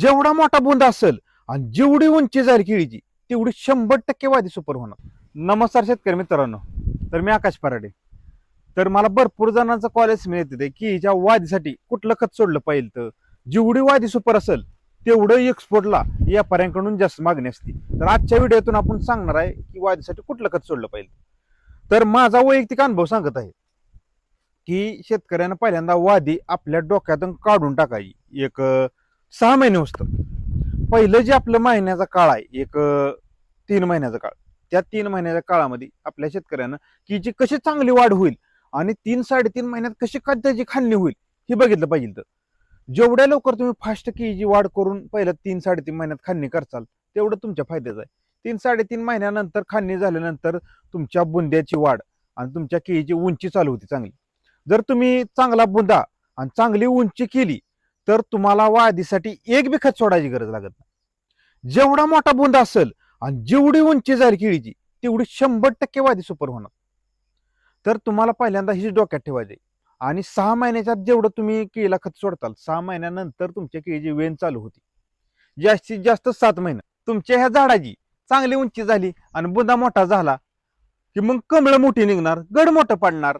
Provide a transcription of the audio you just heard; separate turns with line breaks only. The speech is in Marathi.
जेवढा मोठा बुंद असेल आणि जेवढी उंची जाईल केळीची तेवढी शंभर टक्के वादी सुपर होणार. नमस्कार शेतकरी मित्रांनो. तर मी आकाश पराडे. तर मला भरपूर जणांचा कॉलेज मिळते की हिच्या वादीसाठी कुठलं खत सोडलं पाहिजे तर? जेवढी वादी सुपर असेल तेवढं एक्सपोर्टला व्यापाऱ्यांकडून जास्त मागणी असते. तर आजच्या व्हिडिओतून आपण सांगणार आहे की वादीसाठी कुठलं खत सोडलं पाहिजे तर माझा वैयक्तिक अनुभव सांगत आहे की शेतकऱ्यानं पहिल्यांदा वादी आपल्या डोक्यातून काढून टाकायची. एक सहा महिने असतं पहिलं जे आपलं महिन्याचा काळ आहे एक तीन महिन्याचा काळ. त्या तीन महिन्याच्या काळामध्ये आपल्या शेतकऱ्यांना की जी कशी चांगली वाढ होईल आणि तीन साडेतीन महिन्यात कशी त्याची खाल्ली होईल हे बघितलं पाहिजे तर. जेवढ्या लवकर तुम्ही फास्ट की जी वाढ करून पहिलं तीन साडेतीन महिन्यात खाल्णी करचाल तेवढं तुमच्या फायद्याचं आहे. तीन साडेतीन महिन्यानंतर खाल्णी झाल्यानंतर तुमच्या बुंद्याची वाढ आणि तुमच्या केळीची उंची चालू होती चांगली. जर तुम्ही चांगला बुंदा आणि चांगली उंची केली तर तुम्हाला वादीसाठी एक बी खत सोडायची गरज लागत नाही. जेवढा मोठा बुंद असेल आणि जेवढी उंची जाईल केळीची तेवढी शंभर टक्के वादी सुपर होणार. तर तुम्हाला पहिल्यांदा हीच डोक्यात ठेवायची आणि सहा महिन्याच्या आत जेवढं तुम्ही केळीला खत सोडताल सहा महिन्यानंतर तुमच्या केळीची वेण चालू होती. जास्तीत जास्त सात महिने. तुमच्या ह्या झाडाची चांगली उंची झाली आणि बुंदा मोठा झाला की मग कमळं मोठी निघणार गड मोठं पडणार.